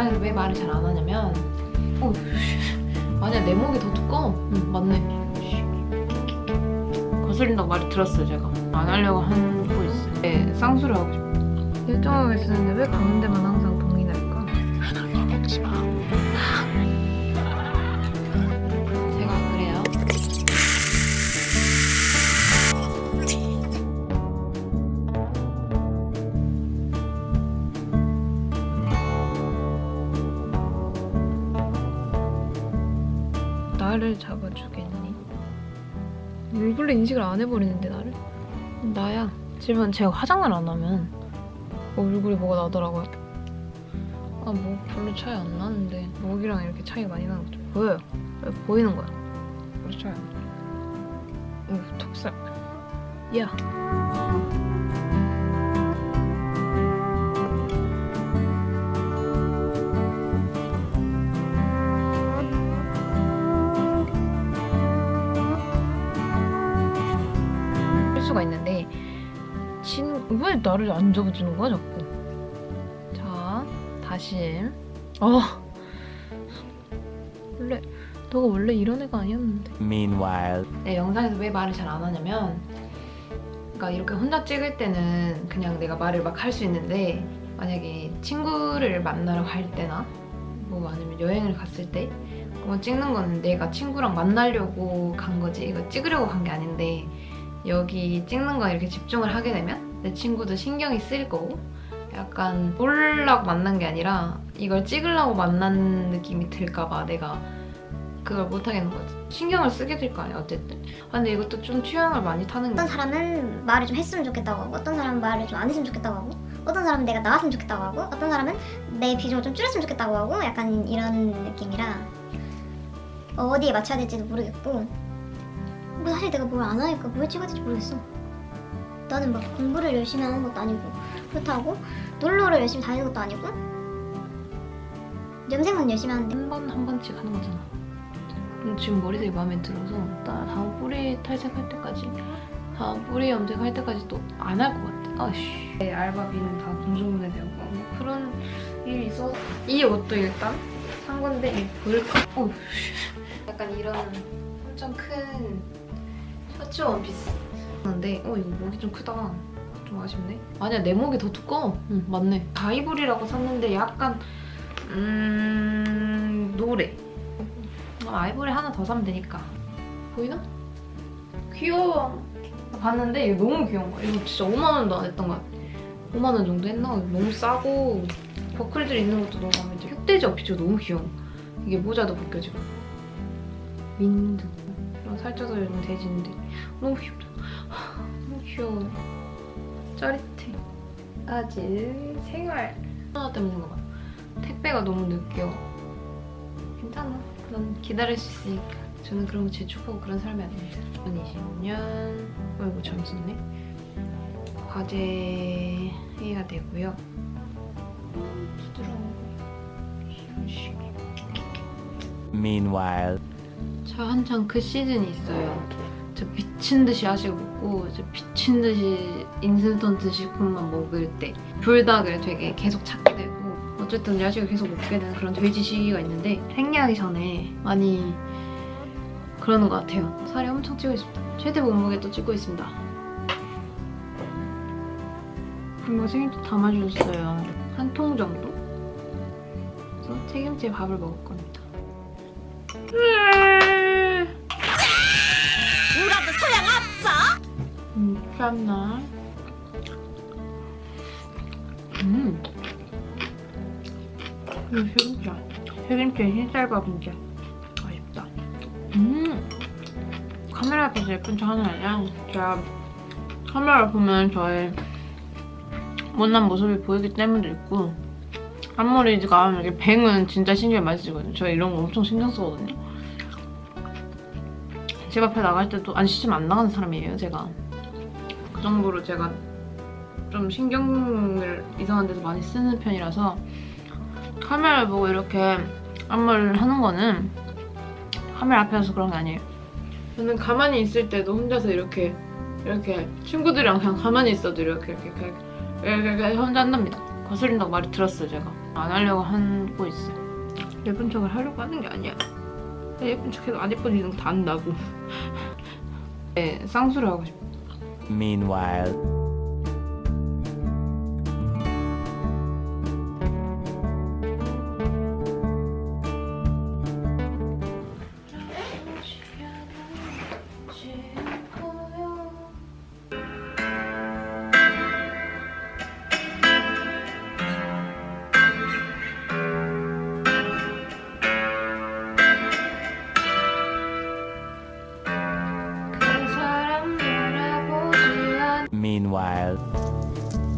영상에서 왜 말을 잘 안 하냐면 어, 아니야 내 목이 더 두꺼워? 응. 맞네. 거슬린다고 말을 들었어요 제가. 안 하려고 하고 있어요. 네, 쌍수를 하고 싶어 일정하게 쓰는데 왜 가운데만 항 주겠니? 얼굴로 인식을 안 해버리는데 나를? 나야. 지금 제가 화장을 안 하면 얼굴이 뭐가 나더라고요. 아, 뭐 별로 차이 안 나는데 목이랑 이렇게 차이가 많이 나는 거죠. 보여요. 왜 보이는 거야. 차이 안 나. 오, 턱살. 야. 왜 나를 안 적어주는 거야 자꾸. 자 다시 어. 원래 너가 원래 이런 애가 아니었는데. Meanwhile, 내 영상에서 왜 말을 잘 안 하냐면 그러니까 이렇게 혼자 찍을 때는 그냥 내가 말을 막 할 수 있는데 만약에 친구를 만나러 갈 때나 뭐 아니면 여행을 갔을 때 그거 찍는 거는 내가 친구랑 만나려고 간 거지. 이거 찍으려고 간 게 아닌데 여기 찍는 거 이렇게 집중을 하게 되면 내 친구도 신경이 쓰일 거고. 약간 보려고 만난 게 아니라 이걸 찍으려고 만난 느낌이 들까봐 내가 그걸 못 하겠는 거지. 신경을 쓰게 될 거 아니야 어쨌든. 아, 근데 이것도 좀 취향을 많이 타는 거 어떤 사람은 말을 좀 했으면 좋겠다고 하고 어떤 사람은 말을 좀 안 했으면 좋겠다고 하고 어떤 사람은 내가 나왔으면 좋겠다고 하고 어떤 사람은 내 비중을 좀 줄였으면 좋겠다고 하고 약간 이런 느낌이라 어, 어디에 맞춰야 될지도 모르겠고. 뭐 사실 내가 뭘 안 하니까 뭘 찍어야 될지 모르겠어 나는 막 공부를 열심히 하는 것도 아니고 그렇다고 놀러를 열심히 다니는 것도 아니고 염색은 열심히 하는데. 한 번 한 번씩 하는 거잖아. 음, 지금 머리색이 마음에 들어서 나 다음 뿌리 탈색할 때까지 다음 뿌리 염색할 때까지 또 안 할 것 같아. 아씨. 내 알바비는 다 공중분해 되고. 뭐 그런 일이 있어서 이 옷도 일단 산 건데 이거. 보일까? 어, 약간 이런 엄청 큰 셔츠 원피스 근데 어 이거 목이 좀 크다. 좀 아쉽네. 아니야 내 목이 더 두꺼워. 응. 맞네. 가이볼이라고 샀는데 약간 음 노래. 어, 아이보리 하나 더 사면 되니까. 보이나? 귀여워. 봤는데 이거 너무 귀여운 거야. 이거 진짜 5만 원도 안 했던 것 같아 5만 원 정도 했나? 너무 싸고 버클들 있는 것도 너무 마음에 들어. 흑돼지 어피죠 너무 귀여워. 이게 모자도 벗겨지고. 윈드 이런 살쪄서 이런 돼지인데. 너무 귀엽다 귀여워 짜릿해. 아직 생활 하나 때문에 그런가 봐 택배가 너무 늦게 와. 괜찮아. 난 기다릴 수 있으니까. 저는 그런 거 재촉하고 그런 사람이 아닙니다. 2020년. 어이구 잘못 썼네. 과제 해야 되고요. 음, 부드러운 거 휴식. meanwhile, 저 한창 그 시즌이 있어요. 저 미친 듯이 야식을 먹고 저 미친 듯이 인스턴트 식품만 먹을 때 불닭을 되게 계속 찾게 되고 어쨌든 야식을 계속 먹게 되는 그런 돼지 시기가 있는데 생리하기 전에 많이 그러는 것 같아요. 살이 엄청 찌고 있습니다. 최대 몸무게도 찌고 있습니다. 그리고 생김치 담아주셨어요. 한 통 정도? 그래서 책임째 밥을 먹을 겁니다. 음, 쌈나. 음. 이거 새김치야. 새김치 흰쌀밥 진짜 맛있다. 음. 카메라 앞에서 예쁜 척 하는 게 아니라 제가 카메라 보면 저의 못난 모습이 보이기 때문도 있고 앞머리가 이렇게 뱅은 진짜 신경 많이 쓰거든요. 저 이런 거 엄청 신경 쓰거든요. 집 앞에 나갈 때도 안 씻으면 안 나가는 사람이에요, 제가. 그 정도로 제가 좀 신경을 이상한 데서 많이 쓰는 편이라서 카메라를 보고 이렇게 앞머리를 하는 거는 카메라 앞에서 그런 게 아니에요. 저는 가만히 있을 때도 혼자서 이렇게 이렇게 친구들이랑 그냥 가만히 있어도 이렇게 이렇게 이렇게, 이렇게, 이렇게 혼자 한답니다. 거슬린다고 말을 들었어요, 제가. 안 하려고 하고 있어. 예쁜 척을 하려고 하는 게 아니야. 예쁜 척해도 안 예쁜 이상 다 안다고. 네, 쌍수를 하고 싶어. Meanwhile, while.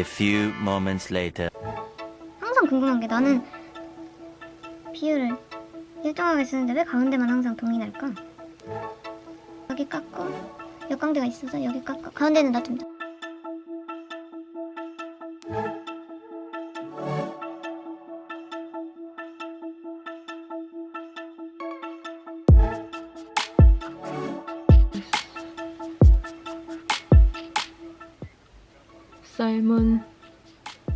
Few moments later. 항상 궁금한 게 나는 비율을 일정하게 쓰는데 왜 가운데만 항상 동이 날까? 여기 깎고 역광대가 있어서 여기 깎고 가운데는 놔둔다. 삶은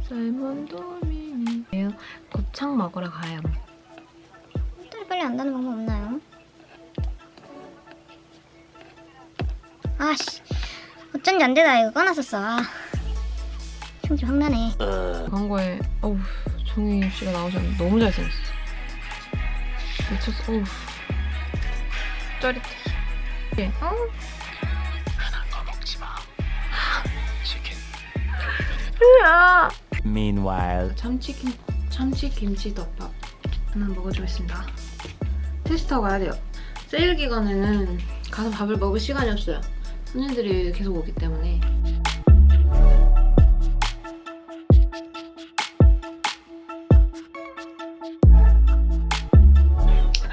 삶은 도미니예요. 곱창 먹으러 가요. 털이 빨리 안 나는 방법 없나요? 아씨 어쩐지 안 되다 이거 꺼놨었어. 아. 충질 확 나네. 광고에 어우 종희 씨가 나오셨는데 너무 잘생겼어. 미쳤어. 어우 짜릿해. 예. 어? 으아! Meanwhile, 참치김 참치 김치 덮밥 하나 먹어주겠습니다. 테스터 가야 돼요. 세일 기간에는 가서 밥을 먹을 시간이 없어요. 손님들이 계속 오기 때문에.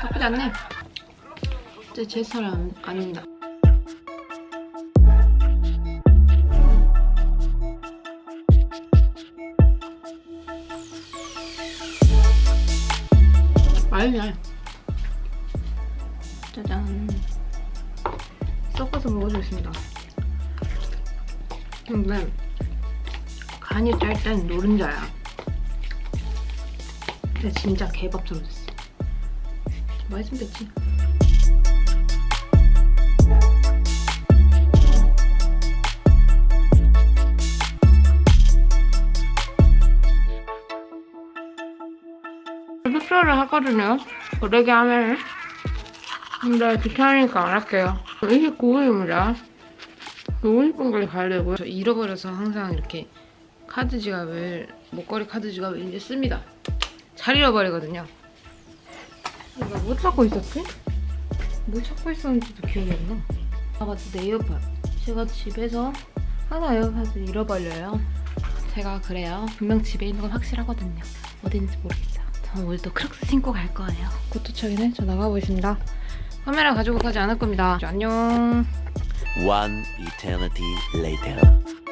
나쁘지 않네. 진짜 제 스타일 안- 아닙니다. 맛있네. 짜잔. 섞어서 먹어주겠습니다. 근데 간이 짤 땐 노른자야. 근데 진짜 개밥처럼 됐어. 맛있으면 됐지. 숙소를 하거든요. 고르게 하면. 근데 귀찮으니까 안 할게요. 29일입니다. 너무 이쁜 걸 가야 되고요. 저 잃어버려서 항상 이렇게 카드 지갑을, 목걸이 카드 지갑을 이제 씁니다. 잘 잃어버리거든요. 나뭐 찾고 있었지? 뭐 찾고 있었는지도 기억이 안 나. 아, 맞다. 내 에어팟. 제가 집에서 항상 에어팟을 잃어버려요. 제가 그래요. 분명 집에 있는 건 확실하거든요. 어딘지 모르겠어요. 저는 오늘 또 크록스 신고 갈 거예요. 곧 도착이네. 저 나가보겠습니다. 카메라 가지고 가지 않을 겁니다. 안녕. one eternity later.